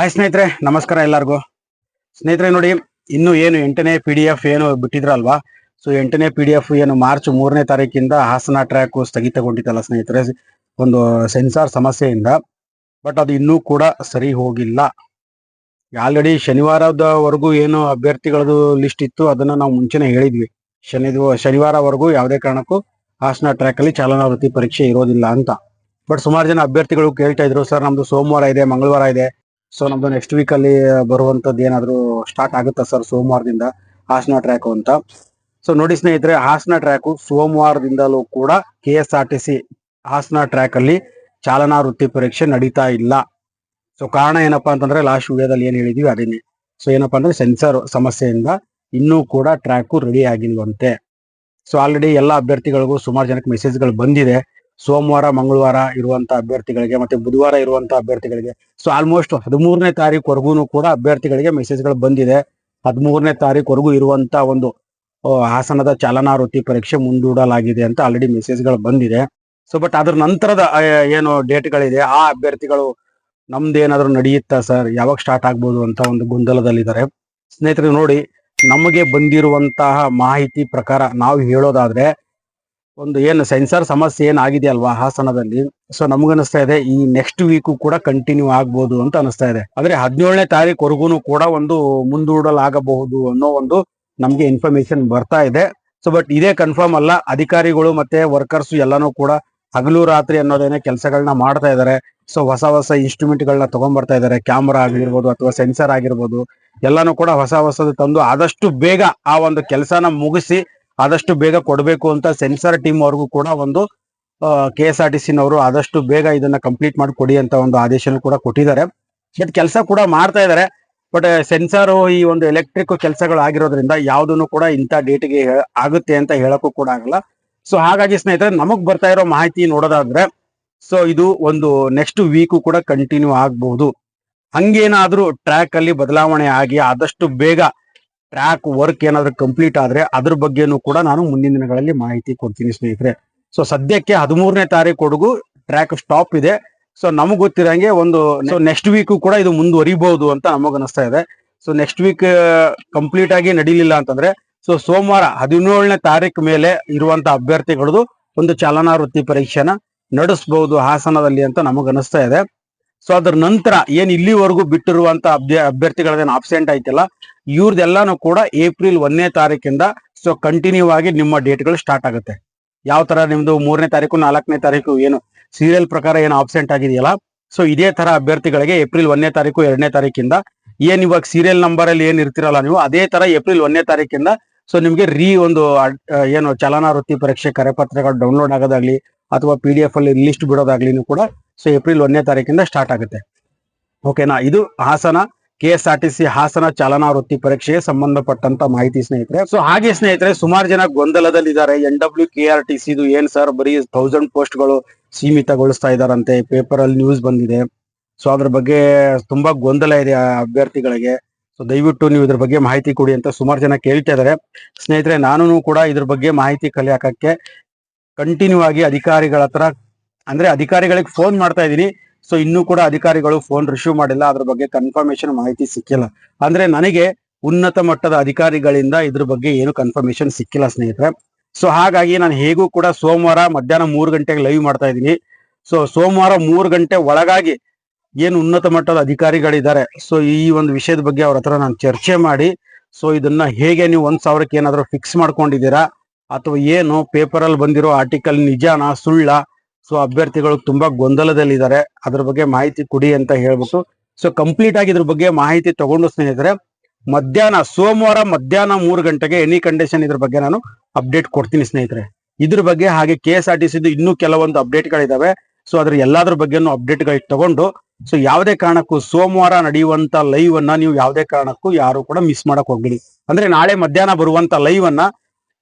Hi ಸ್ನೇಹಿತರೆ. ನಮಸ್ಕಾರ ಎಲ್ಲರಿಗೂ. ಸ್ನೇಹಿತರೆ ನೋಡಿ, ಇನ್ನು ಏನು ಎಂಟನೇ ಪಿ ಡಿ ಎಫ್ ಏನು ಬಿಟ್ಟಿದ್ರಲ್ವಾ? ಸೊ ಎಂಟನೇ ಪಿ ಡಿ ಎಫ್ ಏನು ಮಾರ್ಚ್ ಮೂರನೇ ತಾರೀಕಿಂದ ಹಾಸನ ಟ್ರ್ಯಾಕ್ ಸ್ಥಗಿತಗೊಂಡಿತ್ತಲ್ಲ ಸ್ನೇಹಿತರೆ. ಒಂದು ಸೆನ್ಸಾರ್ ಸಮಸ್ಯೆಯಿಂದ. ಬಟ್ ಅದು ಇನ್ನೂ ಕೂಡ ಸರಿ ಹೋಗಿಲ್ಲ. ಆಲ್ರೆಡಿ ಶನಿವಾರದವರೆಗೂ ಏನು ಅಭ್ಯರ್ಥಿಗಳದ್ದು ಲಿಸ್ಟ್ ಇತ್ತು, ಅದನ್ನ ನಾವು ಮುಂಚೆನೆ ಹೇಳಿದ್ವಿ. ಶನಿ ಶನಿವಾರವರೆಗೂ ಯಾವುದೇ ಕಾರಣಕ್ಕೂ ಹಾಸನ ಟ್ರ್ಯಾಕ್ ಅಲ್ಲಿ ಚಾಲನಾ ವೃತ್ತಿ ಪರೀಕ್ಷೆ ಇರೋದಿಲ್ಲ ಅಂತ. ಬಟ್ ಸುಮಾರು ಜನ ಅಭ್ಯರ್ಥಿಗಳು ಕೇಳ್ತಾ ಇದ್ರು, ಸರ್, ನಮ್ದು ಸೋಮವಾರ ಇದೆ, ಮಂಗಳವಾರ ಇದೆ. ಸೊ ನಮ್ದು ನೆಕ್ಸ್ಟ್ ವೀಕ್ ಅಲ್ಲಿ ಬರುವಂತದ್ದು ಏನಾದ್ರು ಸ್ಟಾರ್ಟ್ ಆಗುತ್ತಾ ಸರ್ ಸೋಮವಾರದಿಂದ ಹಾಸನ ಟ್ರ್ಯಾಕ್ ಅಂತ? ಸೊ ನೋಡಿ ಸ್ನೇಹಿತರೆ, ಹಾಸನ ಟ್ರ್ಯಾಕು ಸೋಮವಾರದಿಂದಲೂ ಕೂಡ K S R T C Hassan track ಅಲ್ಲಿ ಚಾಲನಾ ವೃತ್ತಿ ಪರೀಕ್ಷೆ ನಡೀತಾ ಇಲ್ಲ. ಸೊ ಕಾರಣ ಏನಪ್ಪಾ ಅಂತಂದ್ರೆ ಲಾಸ್ಟ್ ವಿಡಿಯೋದಲ್ಲಿ ಏನ್ ಹೇಳಿದ್ವಿ ಅದನ್ನೇ ಸೊ ಏನಪ್ಪಾ ಅಂದ್ರೆ ಸೆನ್ಸರ್ ಸಮಸ್ಯೆಯಿಂದ ಇನ್ನೂ ಕೂಡ ಟ್ರ್ಯಾಕು ರೆಡಿ ಆಗಿಲ್ವಂತೆ. ಸೊ ಆಲ್ರೆಡಿ ಎಲ್ಲ ಅಭ್ಯರ್ಥಿಗಳಿಗೂ ಸುಮಾರು ಜನಕ್ಕೆ ಮೆಸೇಜ್ಗಳು ಬಂದಿದೆ. ಸೋಮವಾರ, ಮಂಗಳವಾರ ಇರುವಂತ ಅಭ್ಯರ್ಥಿಗಳಿಗೆ ಮತ್ತೆ ಬುಧವಾರ ಇರುವಂತ ಅಭ್ಯರ್ಥಿಗಳಿಗೆ ಸೊ ಆಲ್ಮೋಸ್ಟ್ ಹದಿಮೂರನೇ ತಾರೀಕುವರೆಗೂ ಕೂಡ ಅಭ್ಯರ್ಥಿಗಳಿಗೆ ಮೆಸೇಜ್ಗಳು ಬಂದಿದೆ. ಹದಿಮೂರನೇ ತಾರೀಕುವರೆಗೂ ಇರುವಂತಹ ಒಂದು ಹಾಸನದ ಚಾಲನಾ ಪರೀಕ್ಷೆ ಮುಂದೂಡಲಾಗಿದೆ ಅಂತ ಆಲ್ರೆಡಿ ಮೆಸೇಜ್ಗಳು ಬಂದಿದೆ. ಸೊ ಬಟ್ ಅದ್ರ ನಂತರದ ಏನು ಏನು ಡೇಟ್ಗಳಿದೆ, ಆ ಅಭ್ಯರ್ಥಿಗಳು ನಮ್ದೇನಾದ್ರೂ ನಡೆಯುತ್ತಾ ಸರ್? ಯಾವಾಗ ಸ್ಟಾರ್ಟ್ ಆಗ್ಬೋದು ಅಂತ ಒಂದು ಗೊಂದಲದಲ್ಲಿದ್ದಾರೆ. ಸ್ನೇಹಿತರೆ, ನೋಡಿ, ನಮಗೆ ಬಂದಿರುವಂತಹ ಮಾಹಿತಿ ಪ್ರಕಾರ ನಾವು ಹೇಳೋದಾದ್ರೆ ಒಂದು ಏನು ಸೆನ್ಸಾರ್ ಸಮಸ್ಯೆ ಏನಾಗಿದೆ ಅಲ್ವಾ ಹಾಸನದಲ್ಲಿ? ಸೊ ನಮಗನಿಸ್ತಾ ಇದೆ, ಈ ನೆಕ್ಸ್ಟ್ ವೀಕು ಕೂಡ ಕಂಟಿನ್ಯೂ ಆಗ್ಬೋದು ಅಂತ ಅನಿಸ್ತಾ ಇದೆ. ಅಂದ್ರೆ ಹದಿನೇಳನೇ ತಾರೀಕುವರೆಗೂ ಕೂಡ ಒಂದು ಮುಂದೂಡಲಾಗಬಹುದು ಅನ್ನೋ ಒಂದು ನಮಗೆ ಇನ್ಫಾರ್ಮೇಶನ್ ಬರ್ತಾ ಇದೆ. ಸೊ ಬಟ್ ಇದೇ ಕನ್ಫರ್ಮ್ ಅಲ್ಲ, ಅಧಿಕಾರಿಗಳು ಮತ್ತೆ ವರ್ಕರ್ಸ್ ಎಲ್ಲಾನು ಕೂಡ ಹಗಲು ರಾತ್ರಿ ಅನ್ನೋದೇನೆ ಕೆಲಸಗಳನ್ನ ಮಾಡ್ತಾ ಇದ್ದಾರೆ ಸೊ ಹೊಸ ಹೊಸ ಇನ್ಸ್ಟ್ರೂಮೆಂಟ್ ಗಳನ್ನ ತಗೊಂಡ್ಬರ್ತಾ ಇದ್ದಾರೆ ಕ್ಯಾಮ್ರಾ ಆಗಿರ್ಬೋದು ಅಥವಾ ಸೆನ್ಸರ್ ಆಗಿರ್ಬೋದು, ಎಲ್ಲಾನು ಕೂಡ ಹೊಸ ಹೊಸದು ತಂದು ಆದಷ್ಟು ಬೇಗ ಆ ಒಂದು ಕೆಲಸನ ಮುಗಿಸಿ ಆದಷ್ಟು ಬೇಗ ಕೊಡಬೇಕು ಅಂತ ಸೆನ್ಸಾರ್ ಟೀಮ್ ಅವ್ರಿಗೂ ಕೂಡ ಒಂದು ಕೆ ಎಸ್ ಆರ್ ಟಿ ಸಿನವರು ಆದಷ್ಟು ಬೇಗ ಇದನ್ನ ಕಂಪ್ಲೀಟ್ ಮಾಡಿ ಕೊಡಿ ಅಂತ ಒಂದು ಆದೇಶನ ಕೂಡ ಕೊಟ್ಟಿದ್ದಾರೆ. ಬಟ್ ಕೆಲಸ ಕೂಡ ಮಾಡ್ತಾ ಇದ್ದಾರೆ. ಬಟ್ ಸೆನ್ಸಾರು ಈ ಒಂದು ಎಲೆಕ್ಟ್ರಿಕ್ ಕೆಲಸಗಳು ಆಗಿರೋದ್ರಿಂದ ಯಾವ್ದನ್ನು ಕೂಡ ಇಂಥ ಡೇಟ್ಗೆ ಆಗುತ್ತೆ ಅಂತ ಹೇಳಕ್ಕೂ ಕೂಡ ಆಗಲ್ಲ. ಸೊ ಹಾಗಾಗಿ ಸ್ನೇಹಿತರೆ, ನಮಗ್ ಬರ್ತಾ ಇರೋ ಮಾಹಿತಿ ನೋಡೋದಾದ್ರೆ ಸೊ ಇದು ಒಂದು ನೆಕ್ಸ್ಟ್ ವೀಕು ಕೂಡ ಕಂಟಿನ್ಯೂ ಆಗ್ಬಹುದು ಹಂಗೇನಾದ್ರೂ ಟ್ರ್ಯಾಕ್ ಅಲ್ಲಿ ಬದಲಾವಣೆ ಆಗಿ ಆದಷ್ಟು ಬೇಗ ಟ್ರ್ಯಾಕ್ ವರ್ಕ್ ಏನಾದ್ರೂ ಕಂಪ್ಲೀಟ್ ಆದ್ರೆ ಅದ್ರ ಬಗ್ಗೆನೂ ಕೂಡ ನಾನು ಮುಂದಿನ ದಿನಗಳಲ್ಲಿ ಮಾಹಿತಿ ಕೊಡ್ತೀನಿ ಸ್ನೇಹಿತರೆ. ಸೊ ಸದ್ಯಕ್ಕೆ ಹದಿಮೂರನೇ ತಾರೀಕುವರೆಗೂ ಟ್ರ್ಯಾಕ್ ಸ್ಟಾಪ್ ಇದೆ. ಸೊ ನಮಗ್ ಗೊತ್ತಿರಂಗೆ ಒಂದು ನೆಕ್ಸ್ಟ್ ವೀಕು ಕೂಡ ಇದು ಮುಂದುವರಿಬಹುದು ಅಂತ ನಮಗ್ ಅನಿಸ್ತಾ ಇದೆ. ಸೊ ನೆಕ್ಸ್ಟ್ ವೀಕ್ ಕಂಪ್ಲೀಟ್ ಆಗಿ ನಡೀಲಿಲ್ಲ ಅಂತಂದ್ರೆ ಸೊ ಸೋಮವಾರ ಹದಿನೇಳನೇ ತಾರೀಕು ಮೇಲೆ ಇರುವಂತ ಅಭ್ಯರ್ಥಿಗಳದು ಒಂದು ಚಾಲನಾ ವೃತ್ತಿ ಪರೀಕ್ಷೆನ ನಡೆಸಬಹುದು ಹಾಸನದಲ್ಲಿ ಅಂತ ನಮಗ್ ಅನಿಸ್ತಾ ಇದೆ. ಸೊ ಅದ್ರ ನಂತರ ಏನ್ ಇಲ್ಲಿವರೆಗೂ ಬಿಟ್ಟಿರುವಂತ ಅಭ್ಯ, ಅಭ್ಯರ್ಥಿಗಳದೇನು ಆಬ್ಸೆಂಟ್ ಆಯ್ತಲ್ಲ, ಇವ್ರದೆಲ್ಲಾನು ಕೂಡ ಏಪ್ರಿಲ್ ಒಂದನೇ ತಾರೀಕಿಂದ ಸೊ ಕಂಟಿನ್ಯೂ ಆಗಿ ನಿಮ್ಮ ಡೇಟ್ಗಳು ಸ್ಟಾರ್ಟ್ ಆಗುತ್ತೆ. ಯಾವ ತರ ನಿಮ್ದು ಮೂರನೇ ತಾರೀಕು, ನಾಲ್ಕನೇ ತಾರೀಕು ಏನು ಸೀರಿಯಲ್ ಪ್ರಕಾರ ಏನು ಆಬ್ಸೆಂಟ್ ಆಗಿದೆಯಲ್ಲ ಸೊ ಇದೇ ತರ ಅಭ್ಯರ್ಥಿಗಳಿಗೆ ಏಪ್ರಿಲ್ ಒಂದನೇ ತಾರೀಕು, ಎರಡನೇ ತಾರೀಕಿಂದ ಏನ್ ಇವಾಗ ಸೀರಿಯಲ್ ನಂಬರ್ ಅಲ್ಲಿ ಏನ್ ಇರ್ತಿರಲ್ಲ ನೀವು, ಅದೇ ತರ ಏಪ್ರಿಲ್ ಒಂದನೇ ತಾರೀಕಿಂದ ಸೊ ನಿಮ್ಗೆ ರೀ ಒಂದು ಏನು ಚಲನಾ ವೃತ್ತಿ ಪರೀಕ್ಷೆ, ಕರೆಪತ್ರಗಳು ಡೌನ್ಲೋಡ್ ಆಗೋದಾಗ್ಲಿ, ಅಥವಾ ಪಿ ಡಿ ಎಫ್ ಅಲ್ಲಿ ಲಿಸ್ಟ್ ಬಿಡೋದಾಗ್ಲಿ ಕೂಡ ಸೊ ಏಪ್ರಿಲ್ ಒಂದನೇ ತಾರೀಕಿಂದ ಸ್ಟಾರ್ಟ್ ಆಗುತ್ತೆ. ಓಕೆನಾ ಇದು Hassan K S R T C Hassan ಚಾಲನಾ ವೃತ್ತಿ ಪರೀಕ್ಷೆಗೆ ಸಂಬಂಧಪಟ್ಟಂತ ಮಾಹಿತಿ ಸ್ನೇಹಿತರೆ. ಸೊ ಹಾಗೆ ಸ್ನೇಹಿತರೆ, ಸುಮಾರು ಜನ ಗೊಂದಲದಲ್ಲಿದ್ದಾರೆ. N W K R T C ಏನ್ ಸರ್, ಬರೀ ಥೌಸಂಡ್ ಪೋಸ್ಟ್ಗಳು ಸೀಮಿತಗೊಳಿಸ್ತಾ ಇದಾರಂತೆ ಪೇಪರ್ ಅಲ್ಲಿ ನ್ಯೂಸ್ ಬಂದಿದೆ. ಸೊ ಅದ್ರ ಬಗ್ಗೆ ತುಂಬಾ ಗೊಂದಲ ಇದೆ ಅಭ್ಯರ್ಥಿಗಳಿಗೆ. ಸೊ ದಯವಿಟ್ಟು ನೀವು ಇದ್ರ ಬಗ್ಗೆ ಮಾಹಿತಿ ಕೊಡಿ ಅಂತ ಸುಮಾರು ಜನ ಕೇಳ್ತಾ ಇದಾರೆ ಸ್ನೇಹಿತರೆ ನಾನು ಕೂಡ ಇದ್ರ ಬಗ್ಗೆ ಮಾಹಿತಿ ಕಲೆ ಹಾಕಕ್ಕೆ ಕಂಟಿನ್ಯೂ ಆಗಿ ಅಧಿಕಾರಿಗಳ ಹತ್ರ ಅಂದ್ರೆ ಅಧಿಕಾರಿಗಳಿಗೆ ಫೋನ್ ಮಾಡ್ತಾ ಇದೀನಿ ಸೊ ಇನ್ನೂ ಕೂಡ ಅಧಿಕಾರಿಗಳು ಫೋನ್ ರಿಸೀವ್ ಮಾಡಿಲ್ಲ. ಅದ್ರ ಬಗ್ಗೆ ಕನ್ಫರ್ಮೇಶನ್ ಮಾಹಿತಿ ಸಿಕ್ಕಿಲ್ಲ. ಅಂದ್ರೆ ನನಗೆ ಉನ್ನತ ಮಟ್ಟದ ಅಧಿಕಾರಿಗಳಿಂದ ಇದ್ರ ಬಗ್ಗೆ ಏನು ಕನ್ಫರ್ಮೇಶನ್ ಸಿಕ್ಕಿಲ್ಲ, ಸ್ನೇಹಿತರೆ. ಸೊ ಹಾಗಾಗಿ ನಾನು ಹೇಗೂ ಕೂಡ ಸೋಮವಾರ ಮಧ್ಯಾಹ್ನ ಮೂರು ಗಂಟೆಗೆ ಲೈವ್ ಮಾಡ್ತಾ ಇದ್ದೀನಿ. ಸೊ ಸೋಮವಾರ ಮೂರು ಗಂಟೆ ಒಳಗಾಗಿ ಏನು ಉನ್ನತ ಮಟ್ಟದ ಅಧಿಕಾರಿಗಳಿದ್ದಾರೆ. ಸೊ ಈ ಒಂದು ವಿಷಯದ ಬಗ್ಗೆ ಅವ್ರ ಹತ್ರ ನಾನು ಚರ್ಚೆ ಮಾಡಿ. ಸೊ ಇದನ್ನ ಹೇಗೆ ನೀವು ಒಂದ್ ಸಾವಿರಕ್ಕೆ ಏನಾದ್ರು ಫಿಕ್ಸ್ ಮಾಡ್ಕೊಂಡಿದ್ದೀರಾ? ಅಥವಾ ಏನು ಪೇಪರ್ ಅಲ್ಲಿ ಬಂದಿರೋ ಆರ್ಟಿಕಲ್ ನಿಜಾನ, ಸುಳ್ಳ? ಸೊ ಅಭ್ಯರ್ಥಿಗಳು ತುಂಬಾ ಗೊಂದಲದಲ್ಲಿದ್ದಾರೆ. ಅದ್ರ ಬಗ್ಗೆ ಮಾಹಿತಿ ಕೊಡಿ ಅಂತ ಹೇಳ್ಬಿಟ್ಟು. ಸೊ ಕಂಪ್ಲೀಟ್ ಆಗಿ ಇದ್ರ ಬಗ್ಗೆ ಮಾಹಿತಿ ತಗೊಂಡು ಸ್ನೇಹಿತರೆ, ಮಧ್ಯಾಹ್ನ, ಸೋಮವಾರ ಮಧ್ಯಾಹ್ನ ಮೂರು ಗಂಟೆಗೆ ಎನಿ ಕಂಡೀಷನ್ ಇದ್ರ ಬಗ್ಗೆ ನಾನು ಅಪ್ಡೇಟ್ ಕೊಡ್ತೀನಿ ಸ್ನೇಹಿತರೆ. ಇದ್ರ ಬಗ್ಗೆ ಹಾಗೆ ಕೆ ಎಸ್ ಆರ್ ಟಿ ಸಿದು ಇನ್ನೂ ಕೆಲವೊಂದು ಅಪ್ಡೇಟ್ಗಳಿದಾವೆ ಸೊ ಅದ್ರ ಎಲ್ಲಾದ್ರ ಬಗ್ಗೆನೂ ಅಪ್ಡೇಟ್ಗಳು ತಗೊಂಡು. ಸೊ ಯಾವುದೇ ಕಾರಣಕ್ಕೂ ಸೋಮವಾರ ನಡೆಯುವಂತ ಲೈವ್ ಅನ್ನ ನೀವು ಯಾವುದೇ ಕಾರಣಕ್ಕೂ ಯಾರು ಕೂಡ ಮಿಸ್ ಮಾಡಕ್ ಹೋಗ್ಬೇಡಿ. ಅಂದ್ರೆ ನಾಳೆ ಮಧ್ಯಾಹ್ನ ಬರುವಂತ ಲೈವ್ ಅನ್ನ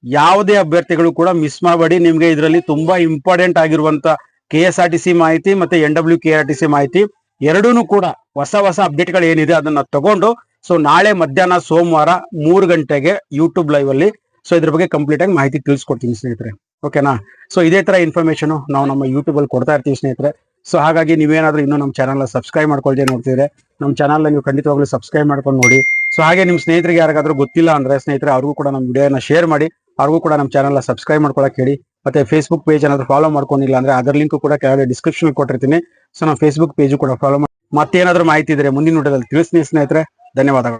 ಯಾವುದೇ ಅಭ್ಯರ್ಥಿಗಳು ಕೂಡ ಮಿಸ್ ಮಾಡಬೇಡಿ. ನಿಮ್ಗೆ ಇದರಲ್ಲಿ ತುಂಬಾ ಇಂಪಾರ್ಟೆಂಟ್ ಆಗಿರುವಂತ K S R T C ಮಾಹಿತಿ ಮತ್ತೆ N W K R T C ಮಾಹಿತಿ ಎರಡೂ ಕೂಡ ಹೊಸ ಹೊಸ ಅಪ್ಡೇಟ್ಗಳು ಏನಿದೆ ಅದನ್ನ ತಗೊಂಡು ಸೊ ನಾಳೆ ಮಧ್ಯಾಹ್ನ ಸೋಮವಾರ ಮೂರು ಗಂಟೆಗೆ ಯೂಟ್ಯೂಬ್ ಲೈವ್ ಅಲ್ಲಿ ಸೊ ಇದ್ರ ಬಗ್ಗೆ ಕಂಪ್ಲೀಟ್ ಆಗಿ ಮಾಹಿತಿ ತಿಳಿಸ್ಕೊಡ್ತೀನಿ ಸ್ನೇಹಿತರೆ. ಓಕೆನಾ ಸೊ ಇದೇ ತರ ಇನ್ಫಾರ್ಮೇಶನ್ ನಾವು ನಮ್ಮ ಯೂಟ್ಯೂಬ್ ಅಲ್ಲಿ ಕೊಡ್ತಾ ಇರ್ತೀವಿ ಸ್ನೇಹಿತರೆ. ಸೊ ಹಾಗಾಗಿ ನೀವೇನಾದ್ರೂ ಇನ್ನೂ ನಮ್ಮ ಚಾನಲ್ ಸಬ್ಸ್ಕ್ರೈಬ್ ಮಾಡ್ಕೊಳ್ದೆ ನೋಡ್ತಿದ್ರೆ, ನಮ್ಮ ಚಾನಲ್ ನೀವು ಖಂಡಿತವಾಗ್ಲೂ ಸಬ್ಸ್ಕ್ರೈಬ್ ಮಾಡ್ಕೊಂಡು ನೋಡಿ. ಸೊ ಹಾಗೆ ನಿಮ್ಮ ಸ್ನೇಹಿತರಿಗೆ ಯಾರಿಗಾದ್ರೂ ಗೊತ್ತಿಲ್ಲ ಅಂದ್ರೆ ಸ್ನೇಹಿತರೆ ಅವ್ರಿಗೂ ಕೂಡ ನಮ್ಮ ವಿಡಿಯೋನ ಶೇರ್ ಮಾಡಿ, ಅವ್ರಿಗೂ ಕೂಡ ನಮ್ಮ ಚಾನಲ್ನ ಸಬ್ಸ್ಕ್ರೈಬ್ ಮಾಡ್ಕೊಳಕ್ ಹೇಳಿ. ಮತ್ತೆ ಫೇಸ್ಬುಕ್ ಪೇಜ್ ಏನಾದ್ರು ಫಾಲೋ ಮಾಡ್ಕೊಂಡಿಲ್ಲ ಅಂದ್ರೆ ಅದರ ಲಿಂಕ್ ಕೂಡ ಕೆಳಗಡೆ ಡಿಸ್ಕ್ರಿಪ್ಷನ್ ಕೊಟ್ಟಿರ್ತೀನಿ. ಸೊ ನಮ್ಮ ಫೇಸ್ಬುಕ್ ಪೇಜ್ ಕೂಡ ಫಾಲೋ ಮಾಡಿ ಮತ್ತೇನಾದ್ರೂ ಮಾಹಿತಿ ಇದ್ರೆ ಮುಂದಿನ ವಿಡಿಯೋದಲ್ಲಿ ತಿಳಿಸ್ತೀನಿ ಸ್ನೇಹಿತರೆ. ಧನ್ಯವಾದಗಳು.